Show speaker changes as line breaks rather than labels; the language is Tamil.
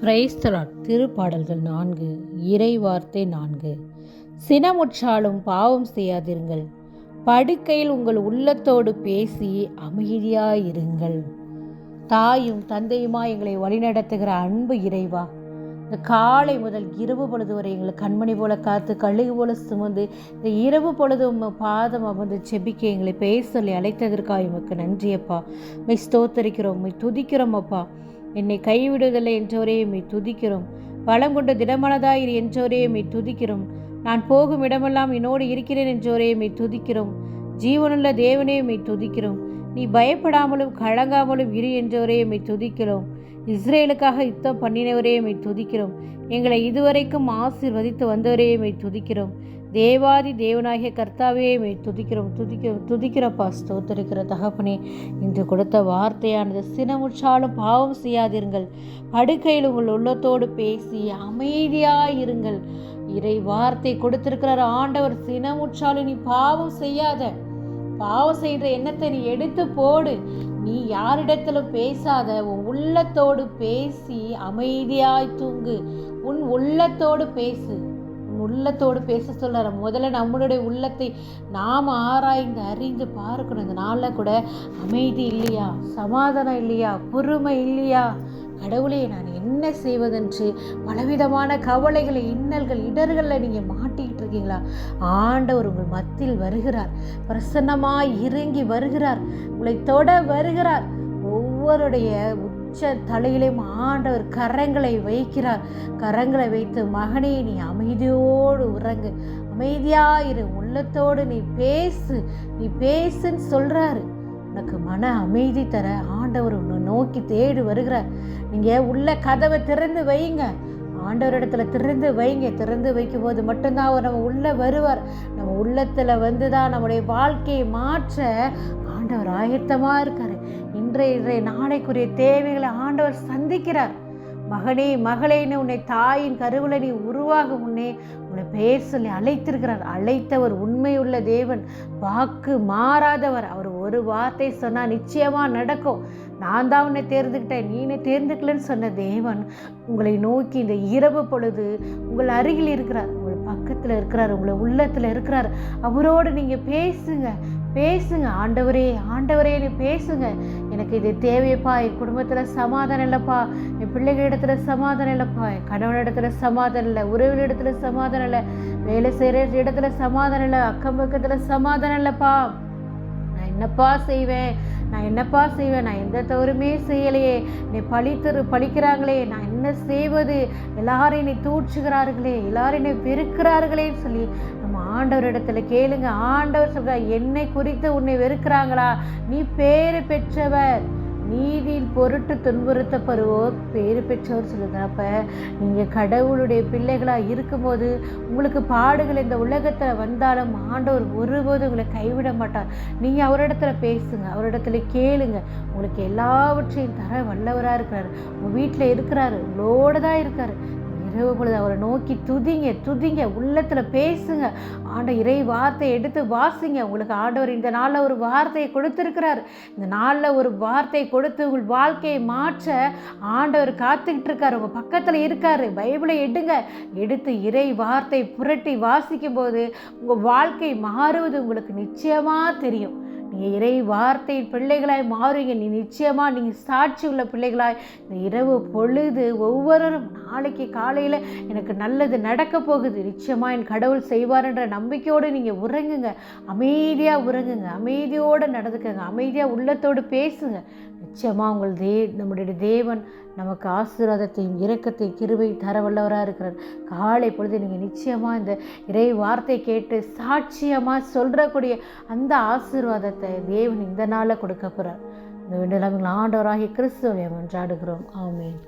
பிரைஸ்தலாட் திருப்பாடல்கள் நான்கு இறை வார்த்தை நான்கு. சினமுற்றாலும் பாவம் செய்யாதிருங்கள். படுக்கையில் உங்கள் உள்ளத்தோடு பேசி அமைதியாயிருங்கள். தாயும் தந்தையுமா எங்களை வழிநடத்துகிற அன்பு இறைவா. இந்த காலை முதல் இரவு பொழுது வரை எங்களை கண்மணி போல காத்து கழுகு போல சுமந்து இந்த இரவு பொழுது உம்ம பாதம் அமர்ந்து செபிக்க எங்களை பேச சொல்லி அழைத்ததற்காக உமக்கு நன்றியப்பா. மை ஸ்தோத்தரிக்கிறோம் மை துதிக்கிறோம் அப்பா. என்னை கைவிடுதலை என்றவரே மீ துதிக்கிறோம். பலம் கொண்ட திடமனதாயிரு என்றவரே மீ துதிக்கிறோம். நான் போகும் இடமெல்லாம் என்னோடு இருக்கிறேன் என்றோரே மீ துதிக்கிறோம். ஜீவனுள்ள தேவனே மீ துதிக்கிறோம். நீ பயப்படாமலும் கழங்காமலும் இரு என்றவரே மீ துதிக்கிறோம். இஸ்ரேலுக்காக யுத்தம் பண்ணினவரே துதிக்கிறோம். எங்களை இதுவரைக்கும் ஆசிர்வதித்து வந்தவரே துதிக்கிறோம். தேவாதி தேவனாகிய கர்த்தாவே மே துதிக்கிறோம். துதிக்கிறோம். துதிக்கிறப்பா ஸ்தோத்தரிக்கிற தகப்பனே இன்று கொடுத்த வார்த்தையானது சினமுற்றாலும் பாவம் செய்யாதிருங்கள். படுக்கையில் உங்கள் உள்ளத்தோடு பேசி அமைதியாயிருங்கள். இறை வார்த்தை கொடுத்திருக்கிறார் ஆண்டவர் சினமுற்றாலும் நீ பாவம் செய்யாத. பாவம் செய்கிற எண்ணத்தை நீ எடுத்து போடு. நீ யாரிடத்துல பேசாத உன் உள்ளத்தோடு பேசி அமைதியாய் தூங்கு. உன் உள்ளத்தோடு பேசு. உன் உள்ளத்தோடு பேச சொல்லுற முதல்ல நம்மளுடைய உள்ளத்தை நாம் ஆராய்ந்து அறிந்து பார்க்கணும். இந்த நாளில் கூட அமைதி இல்லையா? சமாதானம் இல்லையா? பொறுமை இல்லையா? கடவுளே நான் என்ன செய்வதென்று பலவிதமான கவலைகளை இன்னல்கள் இடர்களில் நீங்கள் மாட்டி பார்த்துருக்கீங்களா ஆண்டவர் உங்கள் மத்தியில் வருகிறார். பிரசன்னமாய் இறங்கி வருகிறார். உங்களை தொட வருகிறார். ஒவ்வொருடைய உச்ச தலையிலும் ஆண்டவர் கரங்களை வைக்கிறார். கரங்களை வைத்து மகனே நீ அமைதியோடு உறங்கு. அமைதியாயிரு. உள்ளத்தோடு நீ பேசு. நீ பேசுன்னு சொல்கிறாரு உனக்கு மன அமைதி தர ஆண்டவர் உன்னை நோக்கி தேடி வருகிறார். நீங்கள் உள்ள கதவை திறந்து வைங்க. ஆண்டவர் இடத்துல திறந்து வைங்க. திறந்து வைக்கும் போது மட்டும்தான் அவர் நம்ம உள்ளே வருவார். நம்ம உள்ளத்தில் வந்து தான் நம்முடைய வாழ்க்கையை மாற்ற ஆண்டவர் ஆயத்தமாக இருக்கார். இன்றைய இன்றைய நாளைக்குரிய தேவைகளை ஆண்டவர் சந்திக்கிறார். மகனே மகளேன்னு உன்னை தாயின் கருவில் நீ உருவாகும் முன்னே உன்னை பெயர் சொல்லி அழைத்திருக்கிறார். அழைத்தவர் உண்மையுள்ள தேவன். வாக்கு மாறாதவர். அவர் ஒரு வார்த்தை சொன்னால் நிச்சயமாக நடக்கும். நான் தான் உன்னை தேர்ந்துக்கிட்டேன். நீ தேர்ந்துக்கலன்னு சொன்ன தேவன் உங்களை நோக்கி இந்த இரவு பொழுது உங்கள் அருகில் இருக்கிறார். உங்கள் பக்கத்தில் இருக்கிறார். உங்களை உள்ளத்தில் இருக்கிறார். அவரோடு நீங்கள் பேசுங்க. பேசுங்க. ஆண்டவரே ஆண்டவரேன்னு பேசுங்க. எனக்கு இது தேவையப்பா என் குடும்பத்தில் சமாதானம் இல்லைப்பா என் பிள்ளைகளிடத்துல சமாதானம் இல்லைப்பா என் கணவனிடத்துல சமாதானம் இல்லை உறவினிடத்துல சமாதானம் இல்லை வேலை செய்கிற இடத்துல சமாதானம் இல்லை அக்கம் பக்கத்தில் சமாதானம் இல்லைப்பா. என்னப்பா செய்வேன்? நான் என்னப்பா செய்வேன்? நான் எந்த தவறுமே செய்யலையே. என்னை பழித்தரு பழிக்கிறாங்களே நான் என்ன செய்வது? எல்லாரும் என்னை தூற்றுகிறார்களே. எல்லாரும் என்னை வெறுக்கிறார்களேன்னு சொல்லி நம்ம ஆண்டவர் இடத்துல கேளுங்க. ஆண்டவர் சொல்கிறார் என்னை குறித்து உன்னை வெறுக்கிறாங்களா? நீ பேரு பெற்றவர். நீதியின் பொருட்டு துன்புறுத்தப்படுவோர் பேறு பெற்றோர் சொல்லுங்க அப்போ நீங்கள் கடவுளுடைய பிள்ளைகளாக இருக்கும்போது உங்களுக்கு பாடுகள் இந்த உலகத்தில் வந்தாலும் ஆண்டவர் ஒருபோது உங்களை கைவிட மாட்டார். நீங்கள் அவரிடத்துல பேசுங்க அவரிடத்துல கேளுங்க. உங்களுக்கு எல்லாவற்றையும் தர வல்லவராக இருக்கிறார். உங்கள் வீட்டில் இருக்கிறாரு உங்களோடு தான் இருக்கார். இரவு பொழுது அவரை நோக்கி துதிங்க துதிங்க உள்ளத்தில் பேசுங்க. ஆண்ட இறை வார்த்தையை எடுத்து வாசிங்க. உங்களுக்கு ஆண்டவர் இந்த நாளில் ஒரு வார்த்தையை கொடுத்துருக்கிறார். இந்த நாளில் ஒரு வார்த்தையை கொடுத்து உங்கள் வாழ்க்கையை மாற்ற ஆண்டவர் காத்துக்கிட்டு இருக்கார் உங்கள் பக்கத்தில் இருக்கார். பைபிளை எடுங்க. எடுத்து இறை வார்த்தை புரட்டி வாசிக்கும் போது உங்கள் வாழ்க்கை மாறுவது உங்களுக்கு நிச்சயமாக தெரியும். இறை வார்த்தை பிள்ளைகளாய் மாறுங்க. நீ நிச்சயமாக நீங்கள் சாட்சி உள்ள பிள்ளைகளாய். இந்த இரவு பொழுது ஒவ்வொருவரும் நாளைக்கு காலையில் எனக்கு நல்லது நடக்க போகுது. நிச்சயமாக என் கடவுள் செய்வார்ன்ற நம்பிக்கையோடு நீங்கள் உறங்குங்க. அமைதியாக உறங்குங்க. அமைதியோடு நடந்துக்கங்க. அமைதியாக உள்ளத்தோடு பேசுங்க. நிச்சயமாக உங்கள் தே நம்முடைய தேவன் நமக்கு ஆசீர்வாதத்தையும் இரக்கத்தையும் கிருவை தர வல்லவராக இருக்கிறார். காலை பொழுது நீங்கள் நிச்சயமாக இந்த இறை வார்த்தை கேட்டு சாட்சியமாக சொல்கிறக்கூடிய அந்த ஆசீர்வாதத்தை தேவன் இந்த நாளில் கொடுக்க போகிறார் இந்த விண்டலாமல் ஆண்டவராகிய கிறிஸ்துவை மன்றாடுகிறோம் ஆமேன்.